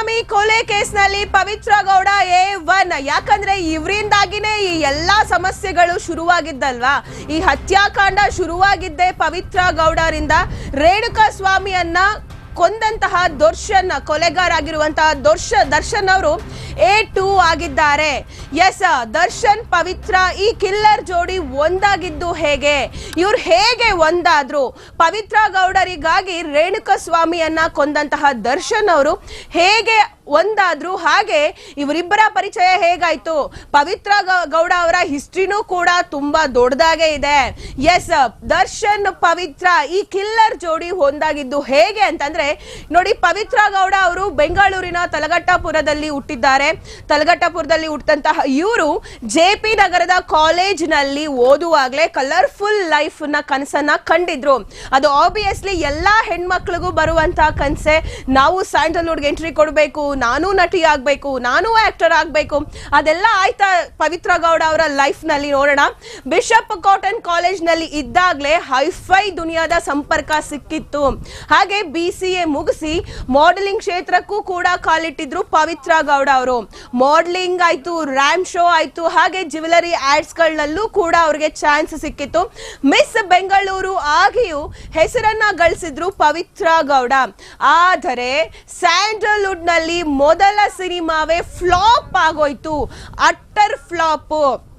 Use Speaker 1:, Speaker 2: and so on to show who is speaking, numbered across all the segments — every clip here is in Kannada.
Speaker 1: ಸ್ವಾಮಿ ಕೊಲೆ ಕೇಸ್ನಲ್ಲಿ ಪವಿತ್ರ ಗೌಡ ಎ ಒನ್. ಯಾಕಂದ್ರೆ ಇವರಿಂದಾಗಿನೇ ಈ ಎಲ್ಲಾ ಸಮಸ್ಯೆಗಳು ಶುರುವಾಗಿದ್ದಲ್ವಾ? ಈ ಹತ್ಯಾಕಾಂಡ ಶುರುವಾಗಿದ್ದೇ ಪವಿತ್ರ ಗೌಡರಿಂದ ರೇಣುಕಾ ಸ್ವಾಮಿಯನ್ನ ಕೊಂದಂತಹ ದೊರ್ಶನ್ ಕೊಲೆಗಾರ ಆಗಿರುವಂತಹ ದರ್ಶ ದರ್ಶನ್ ಅವರು ಎ ಟೂ ಆಗಿದ್ದಾರೆ. ಎಸ್ ದರ್ಶನ್ ಪವಿತ್ರ ಈ ಕಿಲ್ಲರ್ ಜೋಡಿ ಒಂದಾಗಿದ್ದು ಹೇಗೆ? ಇವ್ರು ಹೇಗೆ ಒಂದಾದ್ರು? ಪವಿತ್ರ ಗೌಡರಿಗಾಗಿ ರೇಣುಕಸ್ವಾಮಿಯನ್ನ ಕೊಂದಂತಹ ದರ್ಶನ್ ಅವರು ಹೇಗೆ ಒಂದಾದ್ರು? ಹಾಗೆ ಇವರಿಬ್ಬರ ಪರಿಚಯ ಹೇಗಾಯ್ತು? ಪವಿತ್ರ ಗೌಡ ಅವರ ಹಿಸ್ಟ್ರಿನೂ ಕೂಡ ತುಂಬಾ ದೊಡ್ಡದಾಗೆ ಇದೆ. ಎಸ್ ದರ್ಶನ್ ಪವಿತ್ರ ಈ ಕಿಲ್ಲರ್ ಜೋಡಿ ಒಂದಾಗಿದ್ದು ಹೇಗೆ ಅಂತಂದ್ರೆ, ನೋಡಿ ಪವಿತ್ರ ಗೌಡ ಅವರು ಬೆಂಗಳೂರಿನ ತಲಗಟ್ಟಪುರದಲ್ಲಿ ಹುಟ್ಟಿದ್ದಾರೆ. ತಲಗಟ್ಟಪುರದಲ್ಲಿ ಹುಟ್ಟಂತಹ ಇವರು ಜೆ ಪಿ ನಗರದ ಕಾಲೇಜಿನಲ್ಲಿ ಓದುವಾಗಲೇ ಕಲರ್ಫುಲ್ ಲೈಫ್ನ ಕನಸನ್ನ ಕಂಡಿದ್ರು. ಅದು ಆಬ್ವಿಯಸ್ಲಿ ಎಲ್ಲಾ ಹೆಣ್ಮಕ್ಳಿಗೂ ಬರುವಂತಹ ಕನಸೆ. ನಾವು ಸ್ಯಾಂಡಲ್ವುಡ್ಗೆ ಎಂಟ್ರಿ ಕೊಡಬೇಕು, ನಾನು ನಟಿ ಆಗಬೇಕು, ನಾನು ಆಕ್ಟರ್ ಆಗ್ಬೇಕು. ಅದೆಲ್ಲ ಆಯ್ತಾ ಪವಿತ್ರ ಗೌಡ ಅವರ ಲೈಫ್ನಲ್ಲಿ ನೋಡೋಣ. ಬಿಷಪ್ ಕಾಟನ್ ಕಾಲೇಜ್ನಲ್ಲಿ ಇದ್ದಾಗ್ಲೇ ಹೈಫೈ ದುನಿಯಾದ ಸಂಪರ್ಕ ಸಿಕ್ಕಿತ್ತು. ಹಾಗೆ ಬಿ ಸಿ ಎ ಮುಗಿಸಿ ಮಾಡಲಿಂಗ್ ಕ್ಷೇತ್ರಕ್ಕೂ ಕೂಡ ಕಾಲಿಟ್ಟಿದ್ರು ಪವಿತ್ರ ಗೌಡ ಅವರು. ಮಾಡಲಿಂಗ್ ಆಯ್ತು ರ್ಯಾಮ್ ಶೋ ಆಯ್ತು. ಹಾಗೆ ಜ್ಯುವೆಲರಿ ಆಡ್ಸ್ ಗಳಲ್ಲೂ ಕೂಡ ಅವ್ರಿಗೆ ಚಾನ್ಸ್ ಸಿಕ್ಕಿತ್ತು. ಮಿಸ್ ಬೆಂಗಳೂರು ಆಗಿಯೂ ಹೆಸರನ್ನ ಗಳಿಸಿದ್ರು ಪವಿತ್ರ ಗೌಡ. ಆದರೆ ಸ್ಯಾಂಡಲ್ವುಡ್ನಲ್ಲಿ ಮೊದಲ ಸಿನಿಮಾವೇ ಫ್ಲಾಪ್ ಆಗೋಯ್ತು. Utter flop.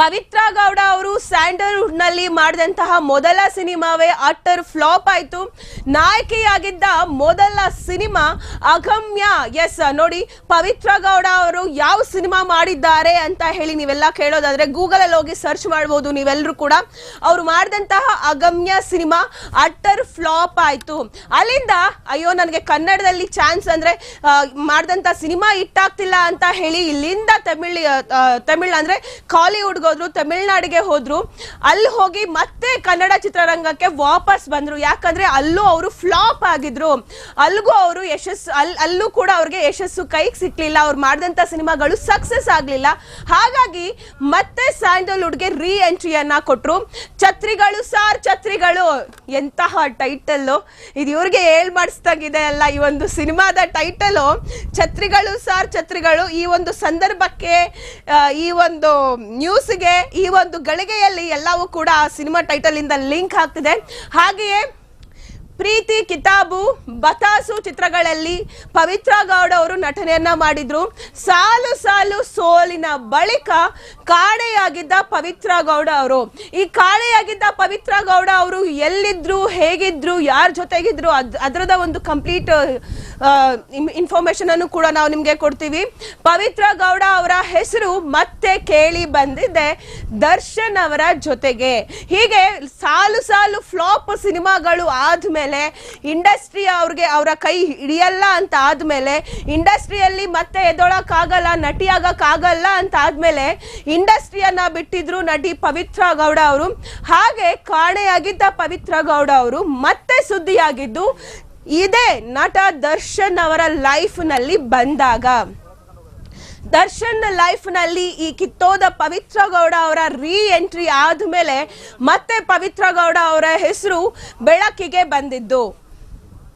Speaker 1: ಪವಿತ್ರ ಗೌಡ ಅವರು ಸ್ಯಾಂಡಲ್ವುಡ್ನಲ್ಲಿ ಮಾಡಿದಂತಹ ಮೊದಲ ಸಿನಿಮಾವೇ ಅಟ್ಟರ್ ಫ್ಲಾಪ್ ಆಯ್ತು. ನಾಯಕಿಯಾಗಿದ್ದ ಮೊದಲ ಸಿನಿಮಾ ಅಗಮ್ಯ. ಎಸ್, ನೋಡಿ, ಪವಿತ್ರ ಗೌಡ ಅವರು ಯಾವ ಸಿನಿಮಾ ಮಾಡಿದ್ದಾರೆ ಅಂತ ಹೇಳಿ ನೀವೆಲ್ಲ ಕೇಳೋದಾದ್ರೆ ಗೂಗಲ್ ಅಲ್ಲಿ ಹೋಗಿ ಸರ್ಚ್ ಮಾಡಬಹುದು ನೀವೆಲ್ಲರೂ ಕೂಡ. ಅವರು ಮಾಡಿದಂತಹ ಅಗಮ್ಯ ಸಿನಿಮಾ ಅಟ್ಟರ್ ಫ್ಲಾಪ್ ಆಯ್ತು. ಅಲ್ಲಿಂದ, ಅಯ್ಯೋ, ನನಗೆ ಕನ್ನಡದಲ್ಲಿ ಚಾನ್ಸ್ ಅಂದ್ರೆ ಮಾಡಿದಂತ ಸಿನಿಮಾ ಇಟ್ಟಾಗ್ತಿಲ್ಲ ಅಂತ ಹೇಳಿ ಇಲ್ಲಿಂದ ತಮಿಳ್ ತಮಿಳ್ ಅಂದ್ರೆ ಕಾಲಿವುಡ್ ಹೋದ್ರು, ತಮಿಳ್ನಾಡಿಗೆ ಹೋದ್ರು, ಅಲ್ಲಿ ಹೋಗಿ ಮತ್ತೆ ಕನ್ನಡ ಚಿತ್ರರಂಗಕ್ಕೆ ವಾಪಸ್ ಬಂದ್ರು. ಯಾಕಂದ್ರೆ ಅಲ್ಲೂ ಅವರು ಫ್ಲಾಪ್ ಆಗಿದ್ರು. ಅಲ್ಲಿಗೂ ಅವರು ಯಶಸ್ಸು, ಅಲ್, ಅಲ್ಲೂ ಕೂಡ ಅವ್ರಿಗೆ ಯಶಸ್ಸು ಕೈಗೆ ಸಿಕ್ಲಿಲ್ಲ. ಅವ್ರು ಮಾಡಿದಂತ ಸಿನಿಮಾಗಳು ಸಕ್ಸಸ್ ಆಗ್ಲಿಲ್ಲ. ಹಾಗಾಗಿ ಮತ್ತೆ ಸ್ಯಾಂಡಲ್ವುಡ್ಗೆ ರೀ ಎಂಟ್ರಿಯನ್ನ ಕೊಟ್ರು. ಛತ್ರಿಗಳು ಸಾರ್ ಛತ್ರಿಗಳು. ಎಂತಹ ಟೈಟಲ್ ಇದು ಇವ್ರಿಗೆ ಹೇಳ್ ಮಾಡಿಸ್ದಾಗಿದೆ ಅಲ್ಲ ಈ ಒಂದು ಸಿನಿಮಾದ ಟೈಟಲ್ ಛತ್ರಿಗಳು ಸಾರ್ ಛತ್ರಿಗಳು ಈ ಒಂದು ಸಂದರ್ಭಕ್ಕೆ ಈ ಒಂದು ನ್ಯೂಸ್ಗೆ ಈ ಒಂದು ಗಳಿಗೆಯಲ್ಲಿ ಎಲ್ಲವೂ ಕೂಡ ಸಿನಿಮಾ ಟೈಟಲ್ ಇಂದ ಲಿಂಕ್ ಆಗ್ತಿದೆ. ಹಾಗೆಯೇ ಪ್ರೀತಿ, ಕಿತಾಬು, ಬತಾಸು ಚಿತ್ರಗಳಲ್ಲಿ ಪವಿತ್ರ ಗೌಡ ಅವರು ನಟನೆಯನ್ನ ಮಾಡಿದ್ರು. ಸಾಲು ಸಾಲು ಸೋಲಿನ ಬಳಿಕ ಕಾಡೆಯಾಗಿದ್ದ ಪವಿತ್ರ ಗೌಡ ಅವರು. ಈ ಕಾಡೆಯಾಗಿದ್ದ ಪವಿತ್ರ ಗೌಡ ಅವರು ಎಲ್ಲಿದ್ರು, ಹೇಗಿದ್ರು, ಯಾರ ಜೊತೆಗಿದ್ರು, ಅದ್, ಅದರದ ಒಂದು ಕಂಪ್ಲೀಟ್ ಇನ್ಫಾರ್ಮೇಶನ್ ಅನ್ನು ಕೂಡ ನಾವು ನಿಮಗೆ ಕೊಡ್ತೀವಿ. ಪವಿತ್ರ ಗೌಡ ಅವರ ಹೆಸರು ಮತ್ತೆ ಕೇಳಿ ಬಂದಿದೆ ದರ್ಶನ್ ಅವರ ಜೊತೆಗೆ. ಹೀಗೆ ಸಾಲು ಸಾಲು ಫ್ಲಾಪ್ ಸಿನಿಮಾಗಳು ಆದ್ಮೇಲೆ ಇಂಡಸ್ಟ್ರಿ ಅವ್ರಿಗೆ ಅವರ ಕೈ ಹಿಡಿಯಲ್ಲ ಅಂತ ಆದ್ಮೇಲೆ ಇಂಡಸ್ಟ್ರಿಯಲ್ಲಿ ಮತ್ತೆ ಎದ್ದೊಳಕ್ಕಾಗಲ್ಲ ನಟಿ ಆಗಲ್ಲ ಅಂತ ಆದ್ಮೇಲೆ ಇಂಡಸ್ಟ್ರಿಯನ್ನ ಬಿಟ್ಟಿದ್ರು ನಟಿ ಪವಿತ್ರ ಗೌಡ ಅವರು. ಹಾಗೆ ಕಾಣೆಯಾಗಿದ್ದ ಪವಿತ್ರ ಗೌಡ ಅವರು ಮತ್ತೆ ಸುದ್ದಿಯಾಗಿದ್ದು, ಇದೇ ನಟ ದರ್ಶನ್ ಅವರ ಲೈಫ್ನಲ್ಲಿ ಬಂದಾಗ. ದರ್ಶನ್ ಲೈಫ್ನಲ್ಲಿ ಈ ಕಿತ್ತೋದ ಪವಿತ್ರ ಗೌಡ ಅವರ ರೀ ಎಂಟ್ರಿ ಆದ್ಮೇಲೆ ಮತ್ತೆ ಪವಿತ್ರ ಗೌಡ ಅವರ ಹೆಸರು ಬೆಳಕಿಗೆ ಬಂದಿದ್ದು.